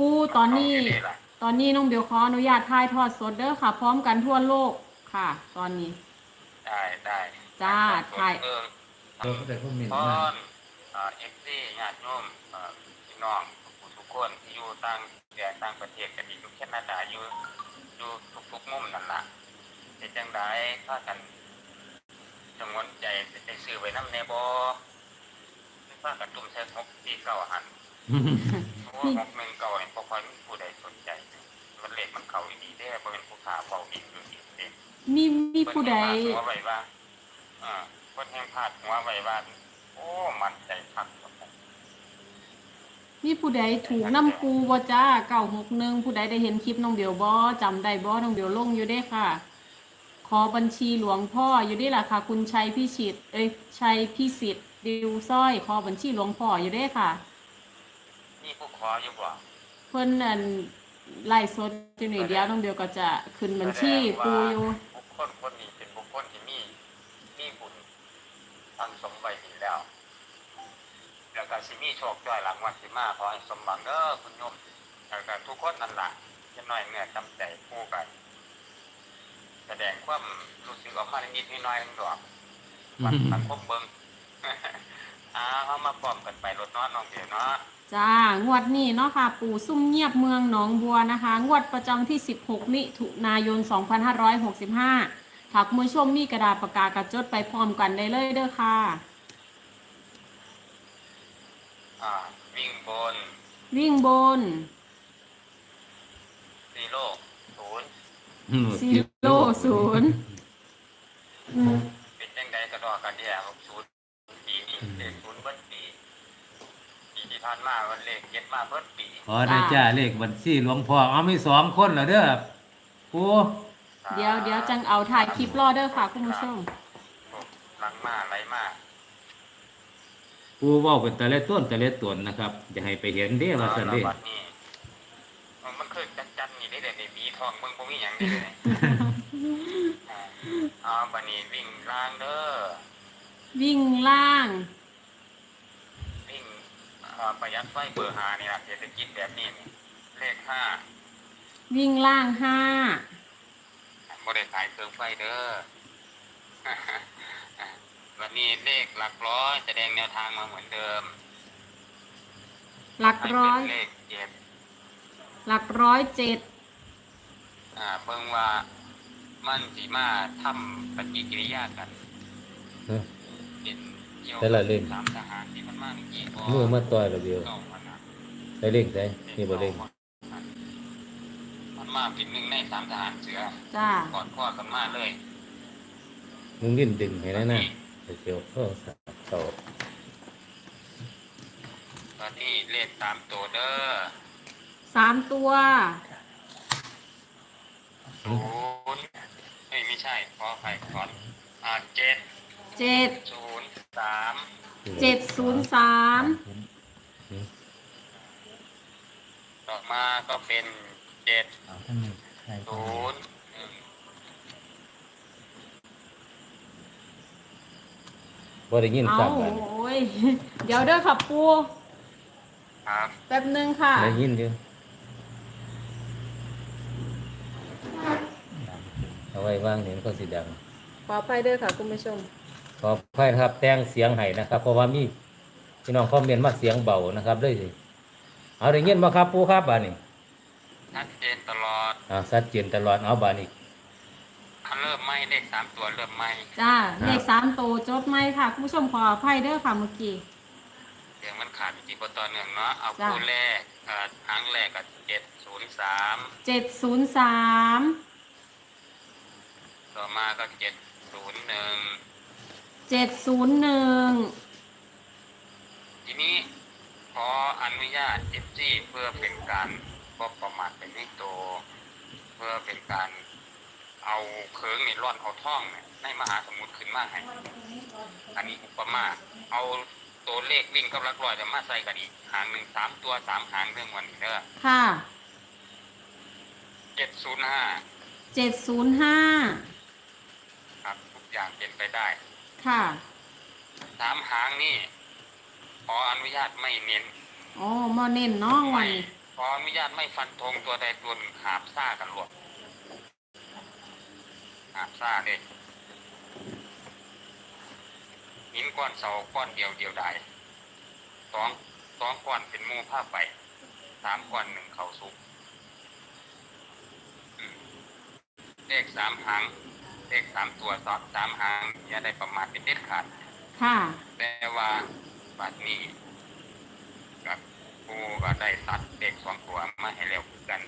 ปูตอนนี้เขายู่ล่ะตอนนี้น้องเบลขออนุญาตถ่ายทอดสดเด้อค่ะ พร้อมกันทั่วโลกค่ะ ตอนนี้ ได้ได้จ้าถ่ายเออเราก็ได้ข้อมูลพมาอนเอฟซีญาติโยมเอ่อพี่น้องทุกคนที่อยู่ต่างแดนต่างประเทศกันอยู่แคนาดาอยู่อยู่ทุกๆมุมนั่นล่ะเป็นจังไดพากันจงวนใจไปซื้อไว้น้ำในบ่พากันตุ่มใช้หกที่เก่าหัน เพราะว่าหกหนึ่งเก่าเนี่ยพอคอยมีผู้ใดสนใจ มันเลขมันเข้าอีดีได้บ่เป็นผู้ขาเฝ้าอีกอยู่อีกเด้มีมีผู้ใดเพิ่นแห่งพาหัวไว้ว่าอ่าเพิ่นแห่งพาดหัวไว้ว่าโอ้มันใจคักครับมีผู้ใดถูกน้ำปูบ่จ้าเก้าหกหนึ่งผู้ใดได้เห็นคลิปน้องเบลบ่จำได้บ่น้องเบลลงอยู่เด้ค่ะ ขอบัญชีหลวงพ่ออยู่ได้ล่ะค่ะ คุณชัยพิชิต เอ้ยชัยพิสิทธิ์ดิวสร้อย ขอบัญชีหลวงพ่ออยู่ได้ค่ะ นี่ผู้ขออยู่บ่เพิ่นนั่นไล่สดอยู่นี่เดียวน้องเบลก็จะขึ้นบัญชีปูอยู่บุคคลคนนี้เป็นบุคคลที่มีมีบุญทังสมไว้ดีแล้ว แล้วก็สิมีโชคจ้อยหลังวันสิมาขอให้สมหวังเด้อคุณโยมแล้วก็ทุกคนนั่นล่ะจะน้อยเนื้อจำใจคู่กันแสดงความรู้สึกออกมานิดๆน้อยๆนึงดอกมันมันคมเบิงอ่าเขามาพร้อมกันไปรถเนาะน้องเดียวเนาะ จ้างวดนี้เนาะค่ะ ปู่ซุ่มเงียบเมืองหนองบัวนะคะ งวดประจำที่ 16 มิถุนายน 2565ถ้าคุณผู้ชมมีกระดาษปากกากระจดไปพร้อมกันได้เลยเด้อค่ะ อ่า วิ่งบนวิ่งบนซีโร่ศูนย์ซีโร่ศูนย์เป็นจังใดกระดอกกระเดียหกศูนย์ปีนี้เลขศูนย์เบิ้ปีปี ที่ผ่านมาวันเลขเจ็ดมาเบิ้ปีขอได้จ้าเลขบัญชีหลวงพ่อเอามีสองคนแล้วเด้อปูเดี๋ยวเดี๋ยวจังเอาถ่ายคลิปรอเด้อค่ะคุณผู้ชมหลังมาไหลมาปูเว่าเป็นแต่ละต้นแต่ละตนนะครับจะให้ไปเห็นเด้อว่าสันเด้บัดนี้มันเคยจัดจันนี่ได้แต่บีทองเบิ่งบ่มีหยังนี่เลยอ่าอ่าบัดนี้วิ่งล่างเด้อวิ่งล่างวิ่งเอ่อ ประหยัดไฟเบอร์หานี่ล่ะเศรษฐกิจแบบนี้นี่เลขห้าวิ่งล่างห้าบ่ได้ขายเครื่องไฟเด้อ วันนี้เลขหลักร้อยแสดงแนวทางมาเหมือนเดิม หลักให้ร้อเป็ยนเลขเจ็ดหลักร้อยเจ็ดอ่าเบิ่งว่ามันสิมาทำปฏิกิริยากันเออเป็นเกี่ยวแต่ละเลขสามทหารที่ มันมาเมื่อกี้บ่มือมาต่อยระเบียวเก้าพันนะได้เลขได้นี่บ่เลขมันมาเป็นหนึ่งในสามทหารเสือจ้ากอดข้อกันมาเลยมึงดิ้นดึงให้แน่น่ะไปเจียวโทรศัพท์ต่อตอนนี้เลขตามตัวเด้อสามตัวศูนย์เฮ้ยไม่ใช่ขอไข่ก่อนอ่าเจ็ดเจ็ดศูนย์สาม เจ็ดศูนย์สามต่อมาก็เป็นเจ็ดเอาทั้งนี้ใครศูนย์หนึ่งบ่ได้ยินเอาซ้ำกันโอ้ย เดี๋ยวเด้อค่ะปูครับแป๊บหนึงค่ะ ได้ยินอยู่เอาไว้วางเห็นเขาสิดัง ขอไปเด้อค่ะคุณผู้ชม ขออภัยนะครับ แต่งเสียงให้นะครับ เพราะว่ามีพี่น้องคอมเมนต์มาเสียงเบานะครับเลยสิเอาได้ยินบ่ครับปูครับบาดนี้ชัดเจนตลอดอ่าชัดเจนตลอดเอาบาดนี้ถ้าเริ่มไหมเลขสามตัวเริ่มไหมจ้าครับเลขสามตัวจดไหมค่ะคุณผู้ชมขออภัยเด้อค่ะเมื่อกี้เสียงมันขาดจริงๆบนตอนหนึ่งเนาะเอาจ้ะคู่แรกเอ่อหางแรกกับเจ็ดศูนย์สามเจ็ดศูนย์สามต่อมาก็เจ็ดศูนย์หนึ่ง เจ็ดศูนย์หนึ่งทีนี้ขออนุญาตเอฟซีเพื่อเป็นการบ่ประมาทเป็นนิโตวเพื่อเป็นการเอาเคิงในร่อนเอาท่องเนี่ยในมหาสมุทรขึ้นมาให้ อันนี้อุปมา เอาตัวเลขวิ่งกับหลักร้อยจะมาใส่กันอีกหางหนึ่งสามตัวสามหางเรื่องวันนี้เด้อค่ะเจ็ดศูนย์ห้าเจ็ดศูนย์ห้าครับทุกอย่างเป็นไปได้ ค่ะ สามหางนี่ขออนุญาตไม่เน้นอ๋อมอเน้นเน้องวันนี้เพออนุญาตไม่ฟันธงตัวใดตัวหนึ่งหาบซ่ากันหลวดหาบซ่าเด็กหินก้อนเสาก้อนเดียวเดียวได้สองสองก้อนเป็นหมูผ้าไปสามก้อนหนึ่งเขาสุกอืมเลขสามหาง เลขสามตัวสอดสามหางอย่าได้ประมาทเป็นเด็ดขาด ค่ะ แต่ว่าบัดนี้กับกูก็ได้ตัดเด็กสองตัวมาให้เร็วคือกัน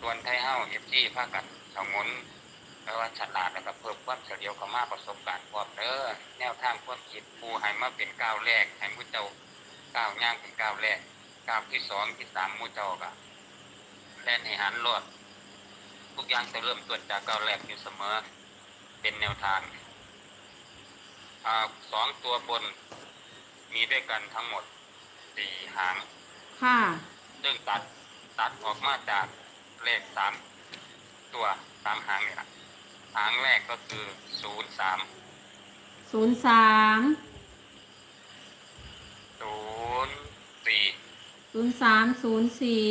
ส่วนไทยเฮาเอฟซีพากันสงนแปลว่าฉลาดแล้วก็เพิ่มความเฉลียวเข้ามาประสบการณ์พร้อมเด้อแนวทางความคิดกูให้มาเป็นก้าวแรกให้มู้เจ้าก้าวย่างเป็นก้าวแรกก้าวที่สองที่สามมู้เจ้าก็แล่นให้หันรอดทุกอย่างจะเริ่มต้นจากก้าวแรกอยู่เสมอ เป็นแนวทางอ่าสองตัวบนมีด้วยกันทั้งหมดสี่หาง ค่ะ ซึ่งตัดตัดออกมาจากเลขสามตัวสามหางนี่แหละหางแรกก็คือศูนย์สามศูนย์สามศูนย์สี่ศูนย์สามศูนย์สี่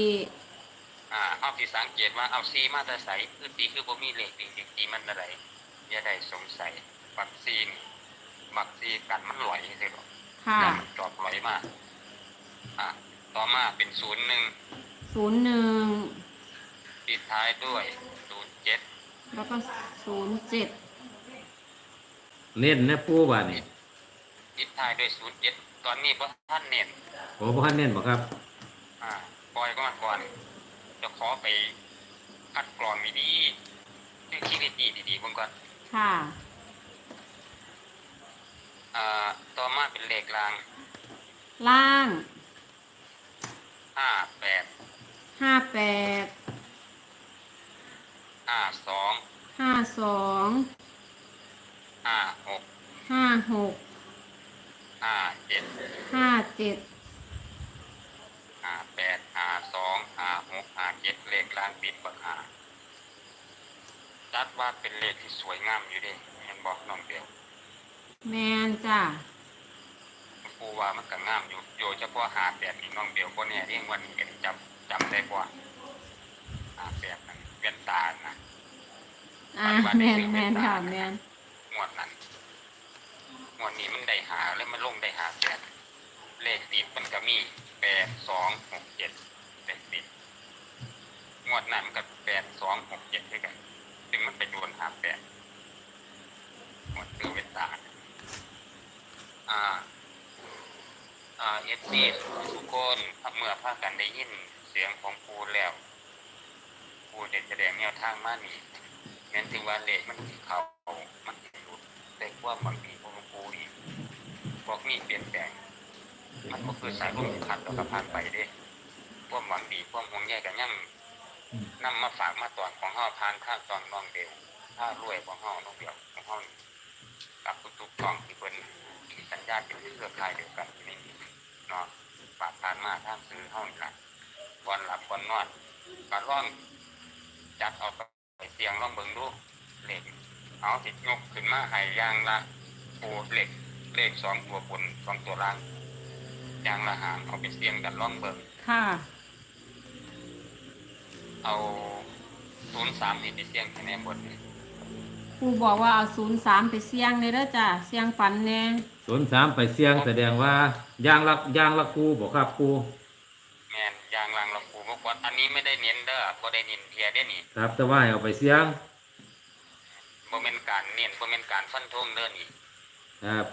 อ่าเอาที่สังเกตว่าเอาซีมาแตาใสคือตีคือบ่มีเลขจริงๆตีมันอะไร อย่าได้สงสัยวัคซีนวัคซีนกันมันหลอยสิหรอกค่ะอย่ามันจอบหลอยมากอ่าต่อมาเป็นศูนย์หนึ่งศูนย์หนึ่งปิดท้ายด้วยศูนย์เจ็ดแล้วก็ศูนย์เจ็ดเน้นนะปูบานี่ปิดท้ายด้วยศูนย์เจ็ดตอนนี้พระท่านเน้นโอ้บ่ทันเน้นบ่ครับ อ่าปล่อยก็มาก่อนจะขอไปคัดกรองดีๆด้วยคิดดีๆดีๆเบิ่งก่อน ค่ะอ่าต่อมาเป็นเลขรางล่างห้าแปดห้าแปดห้าสองห้าสองห้าหกห้าหกห้าเจ็ดห้าเจ็ดห้าแปดห้าสองห้าหกห้าเจ็ดเลขรางปิดบักหา จัดว่าเป็นเลขที่สวยงามอยู่เดิเห็นบอกน้องเดียวแมนจ้ะกูว่ามันก็งามอยู่โดยเฉพาะหาแปดนี่น้องเดียวคนเนี่ยเรียกวันนี้ก็จำจำได้กว่าหาแปดนั่นเวียนตานะอ่าแมนแมนค่ะแมนงวดนั้นงวดนี้มันได้หาแล้วมันลงได้หาแปดเลขติดมันก็มีแปดสองหกเจ็ดเลขติดงวดนั้นมันก็แปดสองหกเจ็ดด้วยกันซึ่ งมันไปโดนหาแปดงวดคือเวตาอ่าอ่าเอฟซีทุกคนเมื่อพากันได้ยินเสียงของครูแล้วครูเด็ดแสดงแนวทางมานี่งั้นถึงว่าเลขมันสิเข้ามันสิหลุดแต่ความหวังดีของครูอีกพวกนี้เปลี่ยนแปลงมันก็คือสายลมขัดแล้วก็ผ่านไปเด้ความหวังดีความห่วงใยกันยัง นำมาฝากมาตอนของเฮาผ่านข้างตอนน้องเดียวถ้ารวยของเฮาน้องเดียวของเฮานี่กับทุกๆช่องที่เพิ่นมีสัญญาณเป็นเครือข่ายเดียวกันนี่เนาะฝากผ่านมาทางซื้อเฮานี่ล่ะก่อนหลับก่อนนอนก็ลองจัดเอาไปเสียงลองเบิ่งดูเลขเอาสิยกขึ้นมาให้อย่างละโอ้เลขเลขสองตัวบนสองตัวล่างอย่างละหางเอาไปเสียงกันล่องเบิ่งค่ะ เอาศูนย์สามนี่ไปเสียงคะแนนบนนี่ครูบอกว่าเอาศูนย์สามไปเสี่ยงเลยเด้อจ้ะเสี่ยงฝันแน่ศูนย์สามไปเสี่ยงแสดงว่ายางละยางละกูบ่ครับกูแมนยางลังลำปูบอกว่าอันนี้ไม่ได้เน้นเด้อบ่ได้เน้นเทียได้นี่ครับแต่ว่าให้เอาไปเสี่ยงบ่เป็นการเน้นบ่เป็นการฟันธงเด้อนี่ ครับ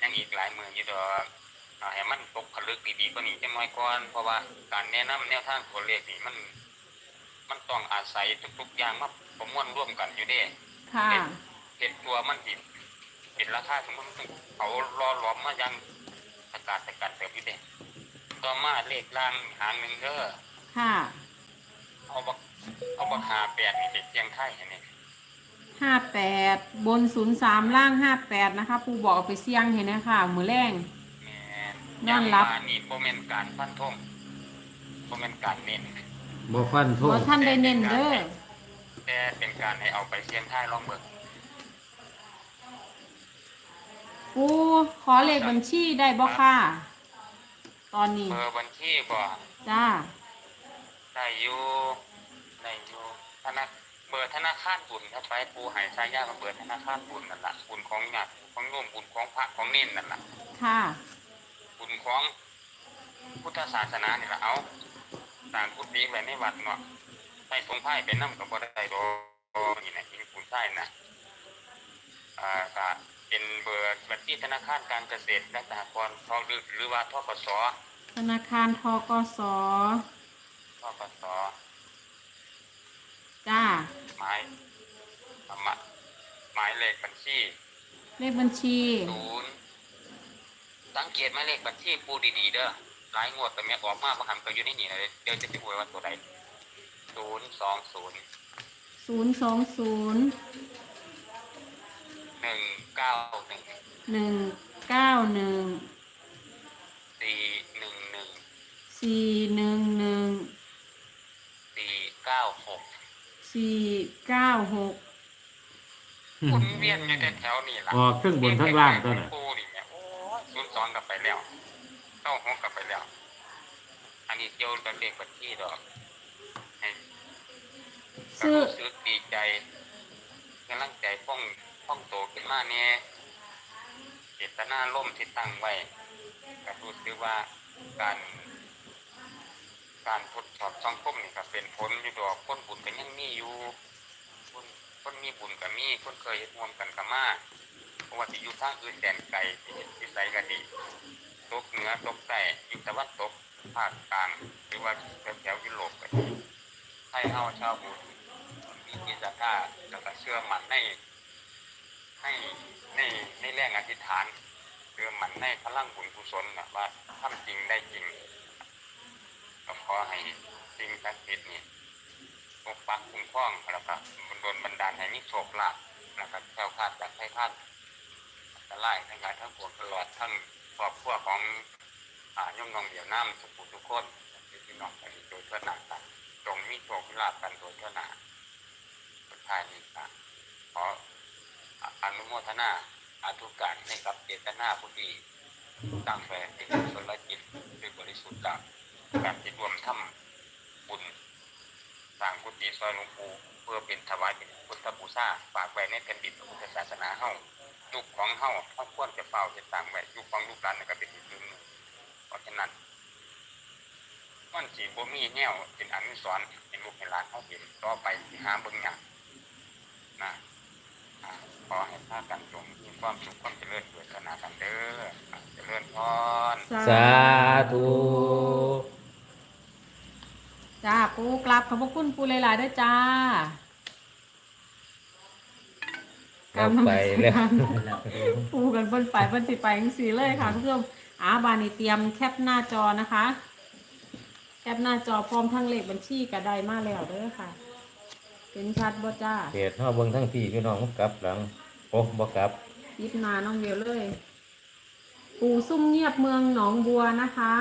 ยังอีกหลายมืออยู่ดอกเอา ให้มันตกผลึกดีๆกว่านี้จังน้อยก่อนเพราะว่าการแนะนำแนวทางตัวเลขนี่มัน มันต้องอาศัยทุกๆอย่างมาประมวลร่วมกันอยู่เด้ค่ะเห็ดตัวมันดิเป็นราคาสมมติมันเขารอหลอมมายังสกัดสกัดเติมอยู่เด้ต่อมาเลขล่างหางหนึ่งเด้อค่ะเอาบักเอาบักหาแปดนี่เป็นเสียงไทยเห็นไหมห้าแปดบนศูนย์สามล่างห้าแปดนะคะครูบอกเอาไปเสี่ยงเห็นไหมค่ะมือแรงแม่ นนอนหลับ ย่างว่านี่โมเมนการฟันธงโมเมนการเน้นบ่ฟันโทเพษราะท่านได้เน้นเด้อแต่เป็นการให้เอาไปเสียงไทยลองเบิกครูขอเลขบัญชีได้บ่ค่ะ ตอนนี้ เบอร์บัญชีบ่จ้า ได้อยู่ได้อยู่ธนาเบอร์ธนาคารบุญถ้าไปปูใหายชายากับเบอร์ธนาคารบุญนั่นแหละบุญของญาติของโยมบุญของพระของเน้นนั่นแหละค่ะ บุญของพุทธศาสนานี่แหละเอาต่างพุทธิไว้ในวัดเนาะไปสงไพ่เป็นน้ำกับบ่ได้ดอกนี่นะที่คุณใต้นะอ่าก็เป็นเบอร์บัญชีธนาคารการเกษตรและสหกรณ์ทอหรือหรือว่าทกสธนาคารทกสทกสจ้าหมายธรรมะหมายเลขบัญชี เลขบัญชีศูนย์ สังเกตหมายเลขบัญชีปูดีๆเด้อหลายงวดแต่เมียออกมาบางคำก็อยู่ในนี่นะเดี๋ยวจะไปหวยว่าตัวใดศูนย์สองศูนย์ศูนย์สองศูนย์หนึ่งเก้าหนึ่งหนึ่งเก้าหนึ่งสี่หนึ่งหนึ่งสี่หนึ่งหนึ่งสี่เก้าหกสี่เก้าหกคุณเวียนอยู่แถวๆนี่ล่ะออกเครื่องบนข้างล่างตัวน่ะ ปูนี่เนี่ยโอ้ย ศูนย์สองกลับไปแล้วเก้าหกกลับไปแล้ว อันนี้เกี่ยวกับเลขบัญชีดอกให้ก็ซื้อรู้สึกดีใจกำลังใจป้องป้องโตขึ้นมาเนี่ยเจตนาล่มที่ตั้งไว้ก็รู้สึกว่าการ การทดสอบสังคมนี่ก็เป็นผลอยู่ดอกคนบุญก็ยังมีอยู่คนคนมีบุญก็มีคนเคยเฮ็ดร่วมกันก็มาเพ ราะว่าที่อยู่ทางอื่นแดนไกลที่ที่ไสก็ดีตกเหนือตกใต้อยู่ตะวันตกภาคกลางหรือว่าแถวยุโรปก็ดีให้เฮาชาวบุญมีจิตศรัทธาแล้วก็เชื่อมั่นในให้ในในแรงอธิษฐานเชื่อมั่นในพลังบุญกุศลนะว่าทำจริงได้จริงก็ขอให้สิ่งศักดิ์สิทธิ์นี่ปกปักคุ้มครองแล้วก็บนบันดาลให้มีโชคลาภแล้วก็แค้วคลาดจากให้ท่านอัน ตรายทั้งหลายทั้งปวงตลอดทั้งครอบครัวของอ่าโยมนองเดียวน้ำสุขุทุกคนที่พี่น้องกันโดยทั่วหน้ากันจงมีโชคลาภกันโดยทั่วหน้าสุดท้ายนี้ก็ขออนุโมทนาอาธุการให้กับเจตนาผู้ดีตั้งแต่ที่กุศลจิตด้วยบริสุทธิ์จากการที่รวมทำบุญสร้างกุฏิซอยหลวงปู่เพื่อเป็นถวายเป็นพุทธบูชาฝากไว้ในแผ่นดินพุทธศาสนาเฮา ยุคของเฮาเฮาควรจะเฝ้าจะตั้งไว้ยุคของลูกหลานนั่นก็เป็นอีกเรื่องหนึ่งเพราะฉะนั้นมันสิบ่มีแนวเป็นอนุสรณ์ให้ลูกให้หลานเฮาเห็นต่อไปสิหาเบิ่งยากนะอ่าขอให้พากันจงมีความสุขความเจริญด้วยกันกันเด้ออะเจริญพรสาธุจ้าปูกลับขอบพระคุณปูหลายๆด้วยจ้า เราไปแล้วปูกันบนไปบนสิไปจังสีเลยค่ะคุณผู้ชมอาบานี่เตรียมแคปหน้าจอนะคะ แคปหน้าจอพร้อมทั้งเลขบัญชีก็ได้มาแล้วเด้อค่ะ เป็นชัดบ่จ้าเขตเฮาเบิ่งทั้งพี่พี่น้องกลับหลังโอ้บ่กลับยิบนาน้องเดียวเลย ปูซุ่มเงียบเมืองหนองบัวนะคะ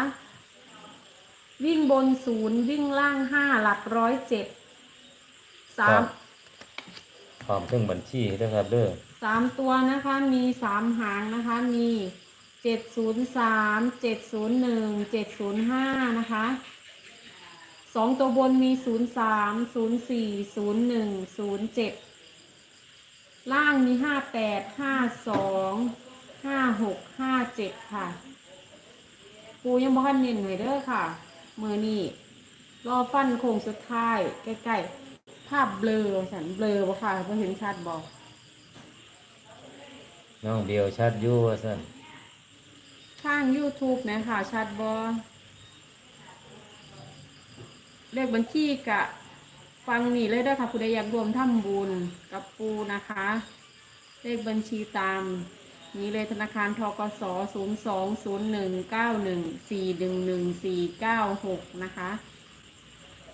วิ่งบนศูนย์วิ่งล่างห้าหลักร้อยเจ็ดสาม พร้อมทั้งบัญชีด้อครับเด้อสามตัวนะคะมีสามหางนะคะมีเจ็ดศูนย์สามเจ็ดศูนย์หนึ่งเจ็ดศูนย์ห้านะคะสองตัวบนมีศูนย์สามศูนย์สี่ศูนย์หนึ่งศูนย์เจ็ดล่างมีห้าแปดห้าสองห้าหกห้าเจ็ดค่ะ ปูยังบอกให้เน้นหน่อยเด้อค่ะ มือนี่รอฟันโค้งสุดท้ายใกล้ๆ ภาพเบลอสันเบลอบ่ค่ะเพื่อเห็นชัดบอกน้องเดียวชัดอยู่ว่าซั่นข้าง YouTube นะค่ะ ชัดบอเลขบัญชีกะ ฟังนี่เลยเด้อค่ะผู้ใดอยากรวมทำบุญกับปูนะคะ เลขบัญชีตาม นี้เลยธนาคารทกสศูนย์สองศูนย์หนึ่งเก้าหนึ่งสี่หนึ่งหนึ่งสี่เก้าหกนะคะแ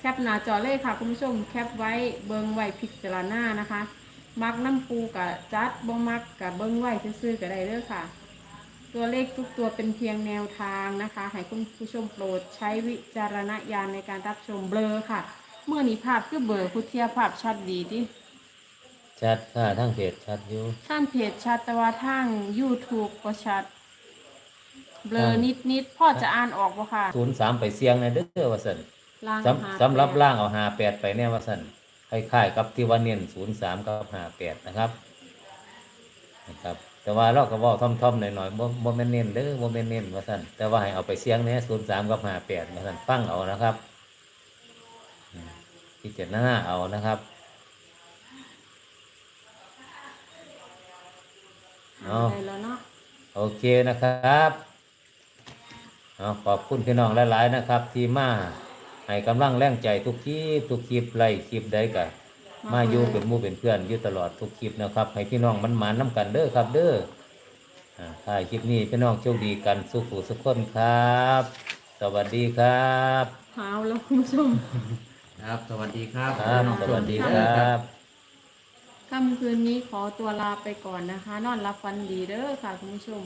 คปหน้าจอเลยค่ะคุณผู้ชมแคปไว้เบิงไว้พิจารณานะคะ มักน้ำปูกับจัดบ่มักกับเบิงไว้ซื่อๆก็ได้เด้อค่ะ ตัวเลขทุกตัวเป็นเพียงแนวทางนะคะ ให้คุณผู้ชมโปรดใช้วิจารณญาณในการรับชมเบลอค่ะ เมื่อนี้ภาพคือเบลอผู้เทียบภาพชัดดีที่ชัดค่ะทั้งเพจชัดอยู่ท่านเพจชัดแต่ว่าทาง YouTube ก็ชัดเบลอนิดนิดๆพ่อจะอ่านออกบ่ค่ะ03ไปเสียงในเด้อว่าซั่น ล่างสหาำสำหรับแปดล่างเอาหาแปดไปเนี่ยว่าสั่นคล้ายๆกับที่ว่าเน้นศูนย์สามกับหาแปดนะครับนะครับ แต่ว่าเราก็เว่าท่อมๆหน่อยๆบ่บ่แม่นเน้นเด้อบ่แม่นเน้นว่าสั่นแต่ว่าให้เอาไปเสียงเนี่ยศูนย์สามกับหาแปดว่าสั่นฟังเอานะครับอืมพิจารณาเอานะครับเอาได้แล้วเนาะโอเคนะครับเอาขอบคุณพี่น้องหลาย ๆ นะครับ ที่มา ให้กำลังแรงใจทุกคลิปทุกคลิปไล่คลิปใดกันมาอยู่เป็นหมู่เป็นเพื่อนอยู่ตลอดทุกคลิปนะครับ ให้พี่น้องมันหมานน้ำกันเด้อครับเด้ออ่าถ้าคลิปนี้พี่น้องโชคดีกันสุขุสุขคนครับ สวัสดีครับหาวแล้วคุณผู้ชมครับ สวัสดีครับครับสวัสดีครับค่ำคืนนี้ขอตัวลาไปก่อนนะคะ นอนรับฟันดีเด้อค่ะคุณผู้ชม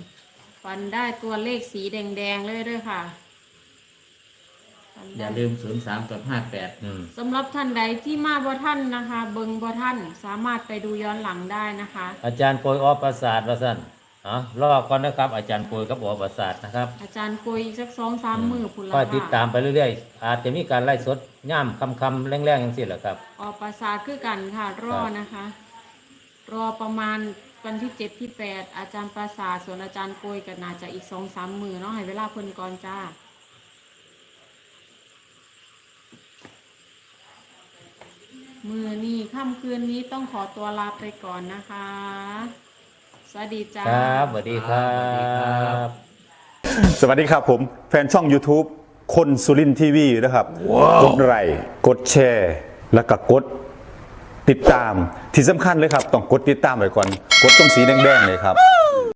ฟันได้ตัวเลขสีแดงๆเลยเด้อค่ะฟัน อได้ย่าลืม 0 3กับ58อืมสำหรับท่านใดที่มาบ่ท่านนะคะ เบิงบ่ท่านสามารถไปดูย้อนหลังได้นะคะ อาจารย์โปรยออประสาทว่าสั่นอ๋อรอก่อนนะครับ อาจารย์โปรยกับออประสาทนะครับอาจารย์กุยอีกสักสองสามมือพุ่นละก็ติดตามค่ะไปเรื่อยๆ อาจจะมีการไล่สดย่ำคำคำๆแรงๆอย่างนี้แหละครับ ออกประสาทคือกันค่ะ รอนะคะ รอประมาณวันที่เจ็ดที่แปดอาจารย์ประสาทส่วนอาจารย์กุยก็น่าจะอีกสองสามมือเนาะให้เวลาเพิ่นก่อนจ้า มือนี้ค่ำคืนนี้ต้องขอตัวลาไปก่อนนะคะ สวัสดีจ้า ครับสวัสดีครัสวัสดีครับบสวัสดีครับผม แฟนช่อง YouTube คนสุรินทีวีนะครับ กดไลค์กดแชร์ แล้วก็กดติดตามที่สำคัญเลยครับ ต้องกดติดตามไว้ก่อน กดตรงสีแดงๆเลยครับ